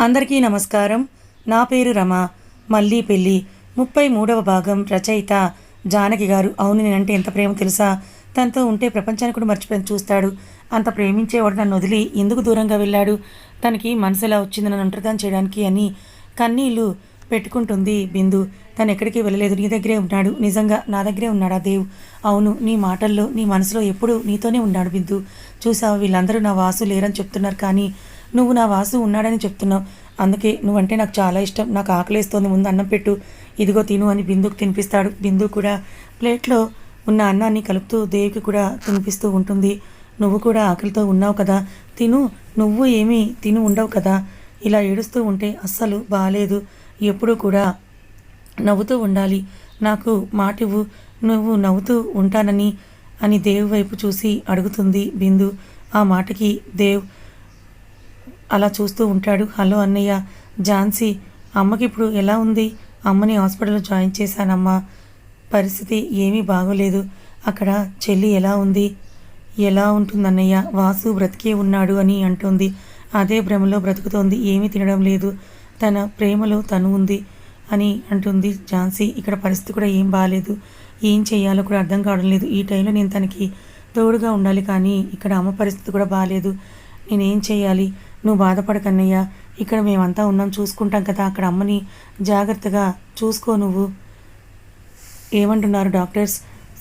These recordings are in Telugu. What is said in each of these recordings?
అందరికీ నమస్కారం. నా పేరు రమ. మళ్ళీ పెళ్ళి. ముప్పై మూడవ భాగం రచయిత జానకి గారు. అవును నేనంటే ఎంత ప్రేమ తెలుసా? తనతో ఉంటే ప్రపంచాన్ని కూడా మర్చిపోయి చూస్తాడు. అంత ప్రేమించేవాడు నన్ను వదిలి ఎందుకు దూరంగా వెళ్ళాడు? తనకి మనసు ఎలా వచ్చింది నన్ను అంటర్దాన్ చేయడానికి అని కన్నీళ్ళు పెట్టుకుంటుంది బిందు. తను ఎక్కడికి వెళ్ళలేదు. నీ దగ్గరే ఉన్నాడు. నిజంగా నా దగ్గరే ఉన్నాడా దేవ్? అవును నీ మాటల్లో నీ మనసులో ఎప్పుడూ నీతోనే ఉన్నాడు బిందు. చూసావు వీళ్ళందరూ నా వాసు లేరని చెప్తున్నారు కానీ నువ్వు నా వాసు ఉన్నాడని చెప్తున్నావు. అందుకే నువ్వంటే నాకు చాలా ఇష్టం. నాకు ఆకలేస్తోంది. ముందు అన్నం పెట్టు. ఇదిగో తిను అని బిందుకు తినిపిస్తాడు. బిందు కూడా ప్లేట్లో ఉన్న అన్నాన్ని కలుపుతూ దేవికి కూడా తినిపిస్తూ ఉంటుంది. నువ్వు కూడా ఆకలితో ఉన్నావు కదా. తిను. నువ్వు ఏమీ తిని ఉండవు కదా. ఇలా ఏడుస్తూ ఉంటే అస్సలు బాగాలేదు ఎప్పుడూ కూడా నవ్వుతూ ఉండాలి. నాకు మాటివు నువ్వు నవ్వుతూ ఉంటానని అని దేవ్ వైపు చూసి అడుగుతుంది బిందు. ఆ మాటకి దేవ్ అలా చూస్తూ ఉంటాడు. హలో అన్నయ్య ఝాన్సీ అమ్మకి ఇప్పుడు ఎలా ఉంది? అమ్మని హాస్పిటల్లో జాయిన్ చేశానమ్మా. పరిస్థితి ఏమీ బాగోలేదు. అక్కడ చెల్లి ఎలా ఉంది? ఎలా ఉంటుందన్నయ్య? వాసు బ్రతికే ఉన్నాడు అని అంటుంది. అదే భ్రమలో బ్రతుకుతోంది. ఏమీ తినడం లేదు. తన ప్రేమలో తను ఉంది అని అంటుంది ఝాన్సీ. ఇక్కడ పరిస్థితి కూడా ఏం బాగాలేదు ఏం చేయాలో కూడా అర్థం కావడం లేదు. ఈ టైంలో నేను తనకి తోడుగా ఉండాలి కానీ ఇక్కడ అమ్మ పరిస్థితి కూడా బాగాలేదు నేనేం చేయాలి? నువ్వు బాధపడకన్నయ్యా ఇక్కడ మేమంతా ఉన్నాం చూసుకుంటాం కదా. అక్కడ అమ్మని జాగ్రత్తగా చూసుకో నువ్వు. ఏమంటున్నారు డాక్టర్స్?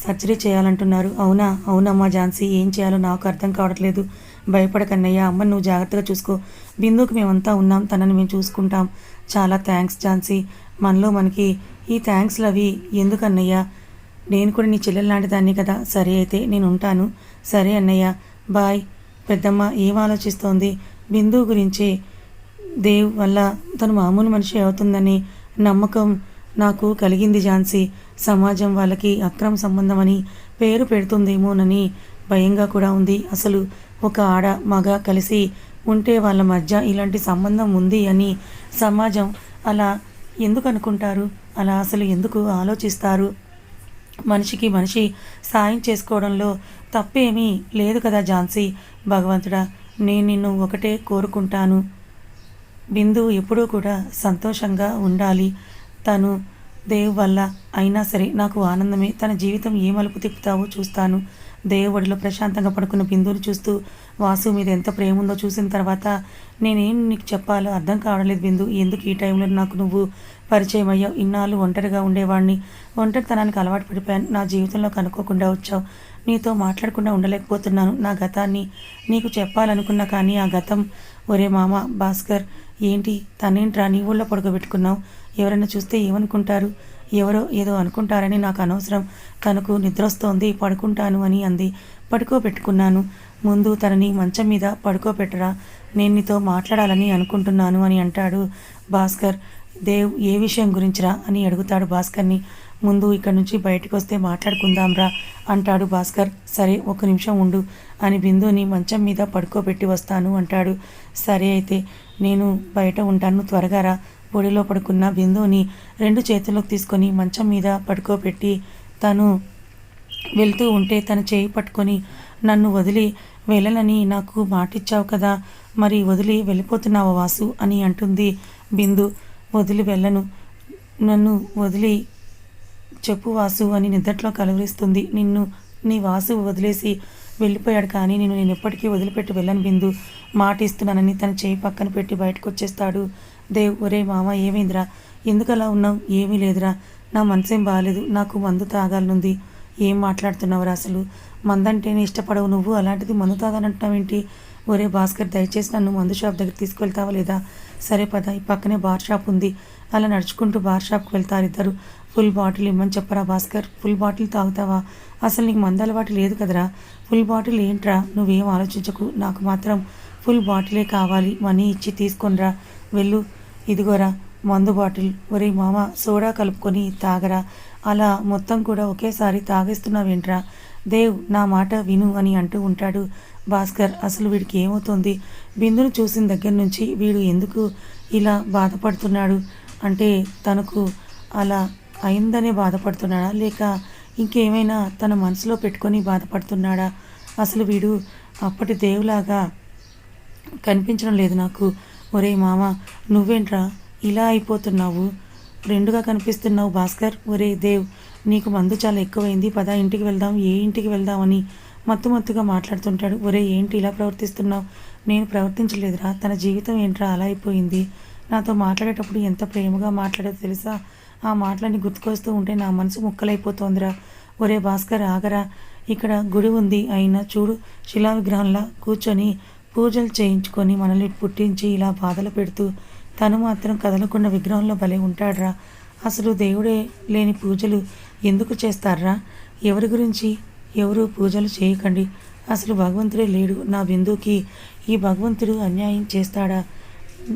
సర్జరీ చేయాలంటున్నారు. అవునా? అవునమ్మా ఝాన్సీ ఏం చేయాలో నాకు అర్థం కావట్లేదు. భయపడకన్నయ్య అమ్మని నువ్వు జాగ్రత్తగా చూసుకో. బిందుకు మేమంతా ఉన్నాం తనని మేము చూసుకుంటాం. చాలా థ్యాంక్స్ ఝాన్సీ. మనలో మనకి ఈ థ్యాంక్స్లు అవి ఎందుకన్నయ్యా? నేను కూడా నీ చెల్లెలు లాంటి దాన్ని కదా. సరే అయితే నేను ఉంటాను. సరే అన్నయ్య. బాయ్. పెద్దమ్మ ఏం ఆలోచిస్తోంది? బిందు గురించి దేవ్ వల్ల తను మామూలు మనిషి అవుతుందని నమ్మకం నాకు కలిగింది ఝాన్సీ. సమాజం వాళ్ళకి అక్రమ సంబంధం అని పేరు పెడుతుందేమోనని భయంగా కూడా ఉంది. అసలు ఒక ఆడ మగ కలిసి ఉంటే వాళ్ళ మధ్య ఇలాంటి సంబంధం ఉంది అని సమాజం అలా ఎందుకు అనుకుంటారు? అలా అసలు ఎందుకు ఆలోచిస్తారు? మనిషికి మనిషి సాయం చేసుకోవడంలో తప్పేమీ లేదు కదా ఝాన్సీ. భగవంతుడా నేను నిన్ను ఒకటే కోరుకుంటాను. బిందు ఎప్పుడూ కూడా సంతోషంగా ఉండాలి. తను దేవ్ వల్ల అయినా సరే నాకు ఆనందమే. తన జీవితం ఏ మలుపు తిప్పుతావో చూస్తాను. దేవుడిలో ప్రశాంతంగా పడుకున్న బిందుని చూస్తూ వాసు మీద ఎంత ప్రేమ ఉందో చూసిన తర్వాత నేనేం నీకు చెప్పాలో అర్థం కావడలేదు బిందు. ఎందుకు ఈ టైంలో నాకు నువ్వు పరిచయం అయ్యావు? ఇన్నాళ్ళు ఒంటరిగా ఉండేవాడిని ఒంటరితనానికి అలవాటు పడిపోయాను. నా జీవితంలో కనుక్కోకుండా వచ్చావు. నీతో మాట్లాడకుండా ఉండలేకపోతున్నాను. నా గతాన్ని నీకు చెప్పాలనుకున్నా కానీ ఆ గతం ఒరే మామ భాస్కర్ ఏంటి? తనేంట్రా? నీ ఊళ్ళో పడుకోబెట్టుకున్నావు ఎవరైనా చూస్తే ఏమనుకుంటారు? ఎవరో ఏదో అనుకుంటారని నాకు అనవసరం. తనకు నిద్ర వస్తోంది పడుకుంటాను అని అంది. పడుకోబెట్టుకున్నాను. ముందు తనని మంచం మీద పడుకోబెట్టరా? నేను నీతో మాట్లాడాలని అనుకుంటున్నాను అని అంటాడు భాస్కర్. దేవ్ ఏ విషయం గురించిరా? అని అడుగుతాడు భాస్కర్ని. ముందు ఇక్కడి నుంచి బయటకు వస్తే మాట్లాడుకుందాంరా అంటాడు భాస్కర్. సరే ఒక నిమిషం ఉండు అని బిందుని మంచం మీద పడుకోబెట్టి వస్తాను అంటాడు. సరే అయితే నేను బయట ఉంటాను త్వరగా రా. ఒడిలో పడుకున్న బిందుని రెండు చేతులకు తీసుకొని మంచం మీద పడుకోబెట్టి తను వెళ్తూ ఉంటే తన చేయి పట్టుకొని నన్ను వదిలి వెళ్ళనని నాకు మాటిచ్చావు కదా మరి వదిలి వెళ్ళిపోతున్నావా వాసు అని అంటుంది బిందు. వదిలి వెళ్ళను. నన్ను వదిలి చెప్పు వాసు అని నిద్దట్లో కలవరిస్తుంది. నిన్ను నీ వాసు వదిలేసి వెళ్ళిపోయాడు కానీ నేను నేను ఎప్పటికీ వదిలిపెట్టి వెళ్ళను బిందు. మాట ఇస్తున్నానని తన చేయి పక్కన పెట్టి బయటకు వచ్చేస్తాడు దేవ్ ఒరే మామ ఏమైందిరా? ఎందుకు అలా ఉన్నావు? ఏమీ లేదురా. నా మనసేం బాగాలేదు నాకు మందు తాగాలనుంది. ఏం మాట్లాడుతున్నావురా అసలు? మందంటేనే ఇష్టపడవు నువ్వు. అలాంటిది మందు తాగాలంటున్నావేంటి? ఒరే భాస్కర్ దయచేసి నన్ను మందు షాప్ దగ్గర తీసుకెళ్తావా లేదా? సరే పద ఈ పక్కనే బార్ షాప్ ఉంది. అలా నడుచుకుంటూ బార్ షాప్కి వెళ్తారు ఇద్దరు ఫుల్ బాటిల్ ఇమ్మని చెప్పరా భాస్కర్? ఫుల్ బాటిల్ తాగుతావా? అసలు నీకు మందు అలవాటు లేదు కదరా? ఫుల్ బాటిల్ ఏంట్రా? నువ్వేం ఆలోచించకు. నాకు మాత్రం ఫుల్ బాటిలే కావాలి. మనీ ఇచ్చి తీసుకొనిరా. వెళ్ళు. ఇదిగోరా మందు బాటిల్. ఒరే మామ సోడా కలుపుకొని తాగరా. అలా మొత్తం కూడా ఒకేసారి తాగేస్తున్నావేంట్రా? దేవ్ నా మాట విను అని అంటూ ఉంటాడు భాస్కర్. అసలు వీడికి ఏమవుతుంది? బిందును చూసిన దగ్గర నుంచి వీడు ఎందుకు ఇలా బాధపడుతున్నాడు? అంటే తనకు అలా అయిందనే బాధపడుతున్నాడా? లేక ఇంకేమైనా తన మనసులో పెట్టుకొని బాధపడుతున్నాడా? అసలు వీడు అప్పటి దేవులాగా కనిపించడం లేదు నాకు. ఒరే మామ నువ్వేంట్రా ఇలా అయిపోతున్నావు? రెండుగా కనిపిస్తున్నావు భాస్కర్. ఒరే దేవ్ నీకు మందు చాలా ఎక్కువైంది. పద ఇంటికి వెళ్దాం. ఏ ఇంటికి వెళ్దామని మత్తు మత్తుగా మాట్లాడుతుంటాడు. ఒరే ఏంటి ఇలా ప్రవర్తిస్తున్నావు? నేను ప్రవర్తించలేదురా. తన జీవితం ఏంట్రా? అలా అయిపోయింది. నాతో మాట్లాడేటప్పుడు ఎంత ప్రేమగా మాట్లాడేదో తెలుసా? ఆ మాటలన్నీ గుర్తుకొస్తూ ఉంటే నా మనసు ముక్కలైపోతోందిరా. ఒరే భాస్కర్ ఆగరా. ఇక్కడ గుడి ఉంది. అయినా చూడు శిలా విగ్రహంలా కూర్చొని పూజలు చేయించుకొని మనల్ని పుట్టించి ఇలా బాధలు పెడుతూ తను మాత్రం కదలకుండా విగ్రహంలో భలే ఉంటాడ్రా. అసలు దేవుడే లేని పూజలు ఎందుకు చేస్తారా ఎవరి గురించి? ఎవరు పూజలు చేయకండి. అసలు భగవంతుడే లేడు. నా బిందుకి ఈ భగవంతుడు అన్యాయం చేస్తాడా?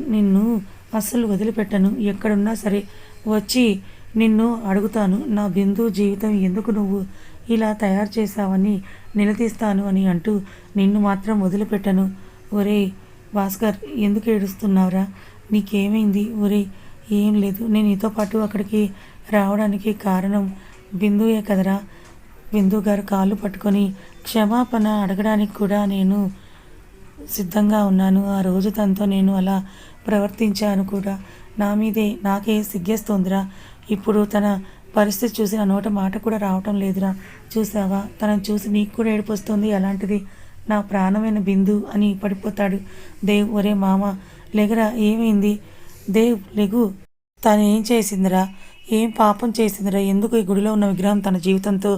నిన్ను అస్సలు వదిలిపెట్టను. ఎక్కడున్నా సరే వచ్చి నిన్ను అడుగుతాను నా బిందు జీవితం ఎందుకు నువ్వు ఇలా తయారు చేశావని నిలదీస్తాను అని అంటూ నిన్ను మాత్రం వదిలిపెట్టను. ఒరే భాస్కర్ ఎందుకు ఏడుస్తున్నావురా? నీకేమైంది? ఒరే ఏం లేదు నేను నీతో పాటు అక్కడికి రావడానికి కారణం బిందుయే కదరా. బిందు గారు కాళ్ళు పట్టుకొని క్షమాపణ అడగడానికి కూడా నేను సిద్ధంగా ఉన్నాను. ఆ రోజు తనతో నేను అలా ప్రవర్తించాను కూడా. నా మీదే నాకే సిగ్గేస్తోందిరా. ఇప్పుడు తన పరిస్థితి చూసి నా నోట మాట కూడా రావటం లేదురా. చూసావా తనను చూసి నీకు కూడా ఏడిపోస్తుంది. అలాంటిది నా ప్రాణమైన బిందు అని పడిపోతాడు. దేవ్ ఒరే మామ లేగరా ఏమైంది? దేవ్ లెగు. తను ఏం చేసిందిరా? ఏం పాపం చేసిందిరా? ఎందుకు ఈ గుడిలో ఉన్న విగ్రహం తన జీవితంతో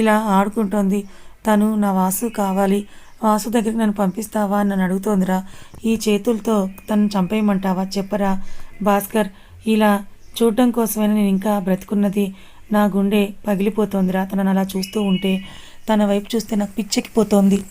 ఇలా ఆడుకుంటోంది? తను నా వాసు కావాలి. వాసు దగ్గరికి నన్ను పంపిస్తావా? అని నన్ను అడుగుతోందిరా. ఈ చేతులతో తను చంపేయమంటావా? చెప్పరా. భాస్కర్ ఇలా చూడటం కోసమైనా నేను ఇంకా బ్రతుకున్నది? నా గుండె పగిలిపోతోందిరా. తనను అలా చూస్తూ ఉంటే తన వైపు చూస్తే నాకు పిచ్చెక్కిపోతోంది.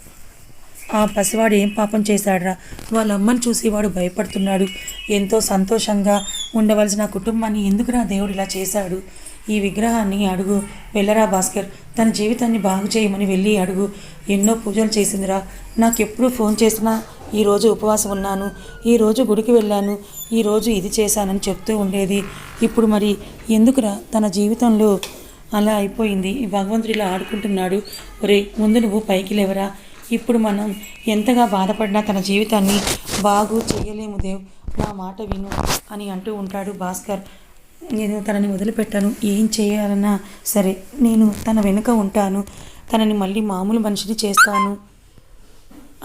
ఆ పసివాడు ఏం పాపం చేశాడురా? వాళ్ళ అమ్మని చూసి వాడు భయపడుతున్నాడు. ఎంతో సంతోషంగా ఉండవలసిన కుటుంబాన్ని ఎందుకురా దేవుడు ఇలా చేశాడు? ఈ విగ్రహాన్ని అడుగు. వెళ్ళరా భాస్కర్. తన జీవితాన్ని బాగు చేయమని వెళ్ళి అడుగు. ఎన్నో పూజలు చేసిందిరా. నాకెప్పుడు ఫోన్ చేసినా ఈరోజు ఉపవాసం ఉన్నాను. ఈరోజు గుడికి వెళ్ళాను. ఈరోజు ఇది చేశానని చెప్తూ ఉండేది. ఇప్పుడు మరి ఎందుకురా తన జీవితంలో అలా అయిపోయింది? ఈ భగవంతుడు ఇలా ఆడుకుంటున్నాడు. ఒరే ముందు నువ్వు పైకి లేవరా. ఇప్పుడు మనం ఎంతగా బాధపడినా తన జీవితాన్ని బాగు చేయలేము దేవ్. నా మాట విను అని అంటూ ఉంటాడు భాస్కర్. నేను తనని వదిలిపెట్టాను. ఏం చేయాలన్నా సరే నేను తన వెనుక ఉంటాను. తనని మళ్ళీ మామూలు మనిషిని చేస్తాను.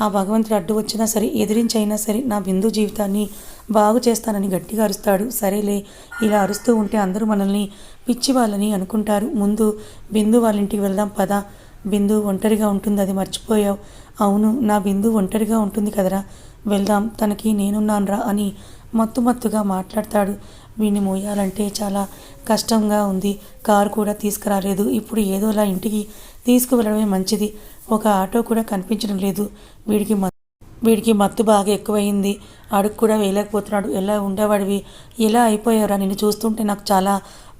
ఆ భగవంతుడు అడ్డు వచ్చినా సరే ఎదిరించైనా సరే నా బిందు జీవితాన్ని బాగు చేస్తానని గట్టిగా అరుస్తాడు. సరేలే ఇలా అరుస్తూ ఉంటే అందరూ మనల్ని పిచ్చి వాళ్ళని అనుకుంటారు. ముందు బిందు వాళ్ళ ఇంటికి వెళ్దాం పద. బిందు ఒంటరిగా ఉంటుంది అది మర్చిపోయావు. అవును నా బిందు ఒంటరిగా ఉంటుంది కదరా. వెళ్దాం తనకి నేనున్నానురా అని మత్తు మత్తుగా మాట్లాడతాడు. వీడిని మోయాలంటే చాలా కష్టంగా ఉంది. కారు కూడా తీసుకురాలేదు. ఇప్పుడు ఏదోలా ఇంటికి తీసుకువెళ్ళడమే మంచిది. ఒక ఆటో కూడా కనిపించడం లేదు. వీడికి మత్ వీడికి మత్తు బాగా ఎక్కువైంది. అడుగు కూడా వేయలేకపోతున్నాడు. ఎలా ఉండేవాడివి? ఎలా అయిపోయావురా? నిన్ను చూస్తుంటే నాకు చాలా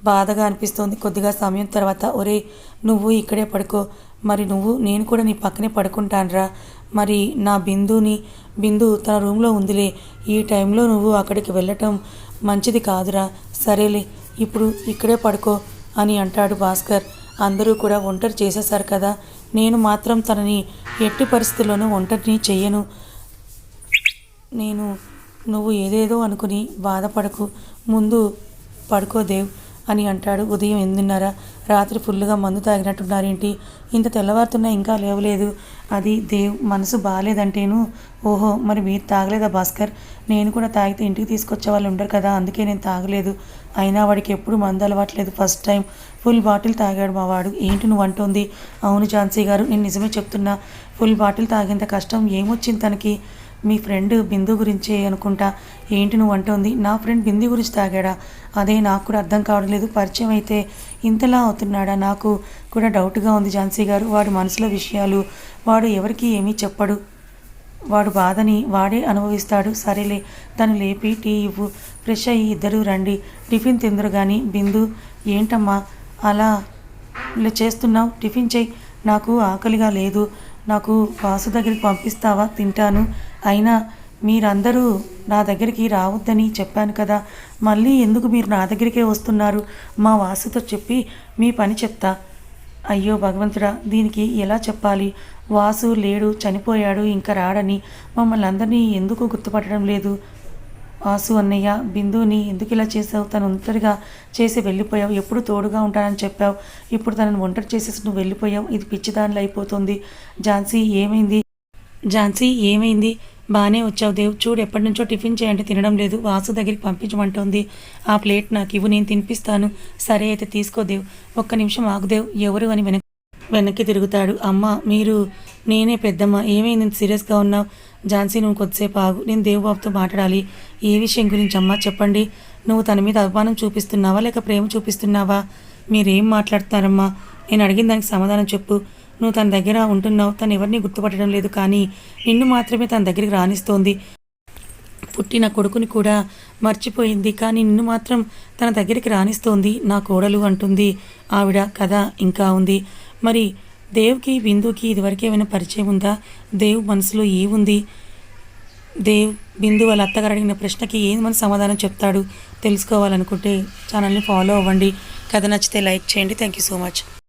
బాధగా అనిపిస్తోంది. కొద్దిగా సమయం తర్వాత ఒరే నువ్వు ఇక్కడే పడుకో. మరి నువ్వు నేను కూడా నీ పక్కనే పడుకుంటానురా. మరి నా బిందుని బిందు తన రూమ్లో ఉందిలే ఈ టైంలో నువ్వు అక్కడికి వెళ్ళటం మంచిది కాదురా. సరేలే ఇప్పుడు ఇక్కడే పడుకో అని అంటాడు భాస్కర్. అందరూ కూడా ఒంటరి చేసేశారు కదా. నేను మాత్రం తనని ఎట్టి పరిస్థితుల్లోనూ ఒంటరిని చెయ్యను. నేను నువ్వు ఏదేదో అనుకుని బాధపడకు. ముందు పడుకోదేవ్ అని అంటాడు. ఉదయం ఎనిమిదిన్నర. రాత్రి ఫుల్గా మందు తాగినట్టున్నారేంటి? ఇంత తెల్లవారుతున్నా ఇంకా లేవలేదు. అది దేవ్ మనసు బాగాలేదంటేను ఓహో మరి మీరు తాగలేదా భాస్కర్? నేను కూడా తాగితే ఇంటికి తీసుకొచ్చే వాళ్ళు ఉండరు కదా అందుకే నేను తాగలేదు. అయినా వాడికి ఎప్పుడు మందు అలవాట్లేదు. ఫస్ట్ టైం ఫుల్ బాటిల్ తాగాడు మా వాడు. ఏంటి నువ్వు అంటుంది? అవును ఝాన్సీ గారు నేను నిజమే చెప్తున్నా. ఫుల్ బాటిల్ తాగేంత కష్టం ఏమొచ్చింది తనకి? మీ ఫ్రెండ్ బిందు గురించే అనుకుంటా. ఏంటి నువ్వు అంటోంది? నా ఫ్రెండ్ బిందు గురించి తాగాడా? అదే నాకు కూడా అర్థం కావడం లేదు పరిచయం అయితే ఇంతలా అవుతున్నాడా? నాకు కూడా డౌట్గా ఉంది ఝాన్సీ గారు. వాడి మనసులో విషయాలు. వాడు ఎవరికి ఏమీ చెప్పడు. వాడు బాధని వాడే అనుభవిస్తాడు. సరేలే తను లేపి టీ ఇవ్వు. ఫ్రెష్ అయ్యి ఇద్దరు రండి. టిఫిన్ తిందరు కానీ బిందు ఏంటమ్మా? అలా ఇలా చేస్తున్నావు? టిఫిన్ చేయి. నాకు ఆకలిగా లేదు. నాకు వాసు దగ్గరికి పంపిస్తావా? తింటాను. అయినా మీరందరూ నా దగ్గరికి రావద్దని చెప్పాను కదా. మళ్ళీ ఎందుకు మీరు నా దగ్గరికే వస్తున్నారు? మా వాసుతో చెప్పి మీ పని చెప్తా. అయ్యో భగవంతుడా దీనికి ఎలా చెప్పాలి? వాసు లేడు చనిపోయాడు ఇంకా రాడని మమ్మల్ని అందరినీ ఎందుకు గుర్తుపట్టడం లేదు? వాసు అన్నయ్య బిందుని ఎందుకు ఇలా చేసావు తను ఒంటరిగా చేసి వెళ్ళిపోయావు. ఎప్పుడు తోడుగా ఉంటానని చెప్పావు. ఇప్పుడు తనను ఒంటరి చేసేసి నువ్వు వెళ్ళిపోయావు. ఇది పిచ్చిదానిలో అయిపోతుంది. ఝాన్సీ ఏమైంది? ఝాన్సీ ఏమైంది? బాగానే వచ్చావు దేవ్. చూడు ఎప్పటి నుంచో టిఫిన్ చేయండి తినడం లేదు. వాసు దగ్గరికి పంపించమంటోంది. ఆ ప్లేట్ నాకు ఇవ్వు నేను తినిపిస్తాను. సరే అయితే తీసుకో దేవ్. ఒక్క నిమిషం ఆగుదేవ్ ఎవరు అని వెనక్కి వెనక్కి తిరుగుతాడు. అమ్మ మీరు నేనే పెద్దమ్మ. ఏమైంది? సీరియస్గా ఉన్నావు? ఝాన్సీ నువ్వు కొద్దిసేపు ఆగు. నేను దేవుబాబుతో మాట్లాడాలి. ఏ విషయం గురించి అమ్మా? చెప్పండి. నువ్వు తన మీద అభిమానం చూపిస్తున్నావా? లేక ప్రేమ చూపిస్తున్నావా? మీరేం మాట్లాడుతున్నారమ్మా? నేను అడిగిన దానికి సమాధానం చెప్పు. నువ్వు తన దగ్గర ఉంటున్నావు. తను ఎవరిని గుర్తుపట్టడం లేదు కానీ నిన్ను మాత్రమే తన దగ్గరికి రాణిస్తోంది. పుట్టిన కొడుకుని కూడా మర్చిపోయింది కానీ నిన్ను మాత్రం తన దగ్గరికి రాణిస్తోంది. నా కోడలు అంటుంది. ఆవిడ కథ ఇంకా ఉంది. మరి దేవ్కి బిందుకి ఇదివరకు ఏమైనా పరిచయం ఉందా? దేవ్ మనసులో ఏముంది? దేవ్ బిందు వాళ్ళ అత్తగారు అడిగిన ప్రశ్నకి ఏం మన సమాధానం చెప్తాడు? తెలుసుకోవాలనుకుంటే ఛానల్ని ఫాలో అవ్వండి. కథ నచ్చితే లైక్ చేయండి. Thank you so much.